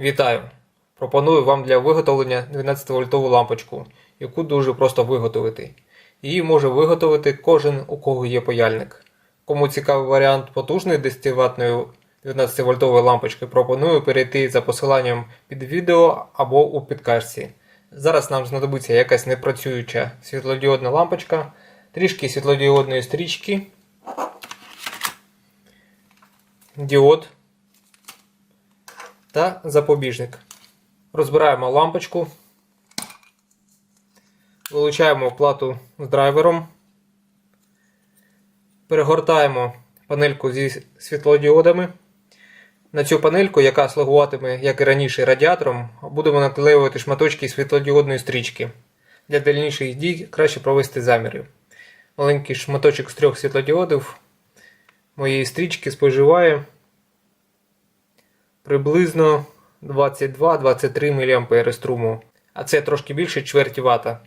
Вітаю! Пропоную вам для виготовлення 12-вольтову лампочку, яку дуже просто виготовити. Її може виготовити кожен, у кого є паяльник. Кому цікавий варіант потужної 10-ваттної 12-вольтової лампочки, пропоную перейти за посиланням під відео або у підкажці. Зараз нам знадобиться якась непрацююча світлодіодна лампочка, трішки світлодіодної стрічки, діод та запобіжник. Розбираємо лампочку, вилучаємо плату з драйвером, перегортаємо панельку зі світлодіодами. На цю панельку, яка слугуватиме, як і раніше, радіатором, будемо наклеювати шматочки світлодіодної стрічки. Для дальніших дій краще провести заміри. Маленький шматочок з трьох світлодіодів моєї стрічки споживає приблизно 22-23 мА струму, а це трошки більше чверті вата.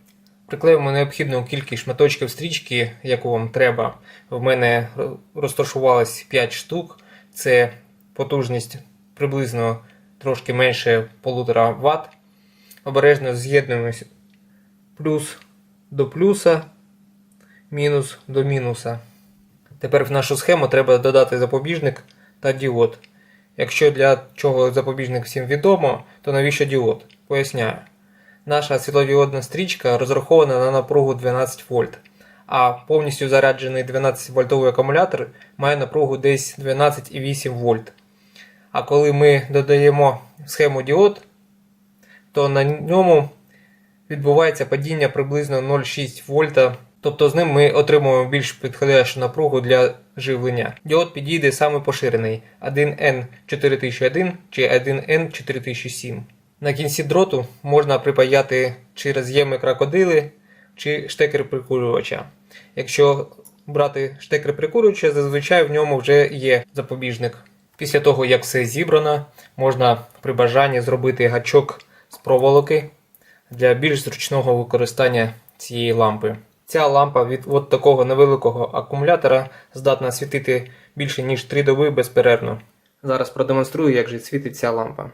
Приклеїмо необхідну кількість шматочків стрічки, яку вам треба. В мене розташувалось 5 штук. Це потужність приблизно трошки менше 1,5 Вт. Обережно з'єднуємось плюс до плюса, мінус до мінуса. Тепер в нашу схему треба додати запобіжник та діод. Якщо для чого запобіжник всім відомо, то навіщо діод? Поясняю. Наша світлодіодна стрічка розрахована на напругу 12 вольт, а повністю заряджений 12-вольтовий акумулятор має напругу десь 12,8 вольт. А коли ми додаємо схему діод, то на ньому відбувається падіння приблизно 0,6 вольта. Тобто з ним ми отримуємо більш підходящу напругу для живлення. Діод підійде саме поширений 1N4001 чи 1N4007. На кінці дроту можна припаяти чи роз'єми крокодили, чи штекер прикурювача. Якщо брати штекер прикурювача, зазвичай в ньому вже є запобіжник. Після того, як все зібрано, можна при бажанні зробити гачок з проволоки для більш зручного використання цієї лампи. Ця лампа від от такого невеликого акумулятора здатна світити більше ніж 3 доби безперервно. Зараз продемонструю, як же світить ця лампа.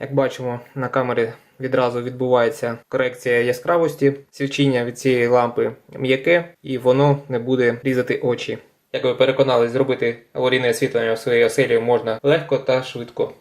Як бачимо, на камері відразу відбувається корекція яскравості. Свічіння від цієї лампи м'яке і воно не буде різати очі. Як ви переконались, зробити аварійне освітлення в своїй оселі можна легко та швидко.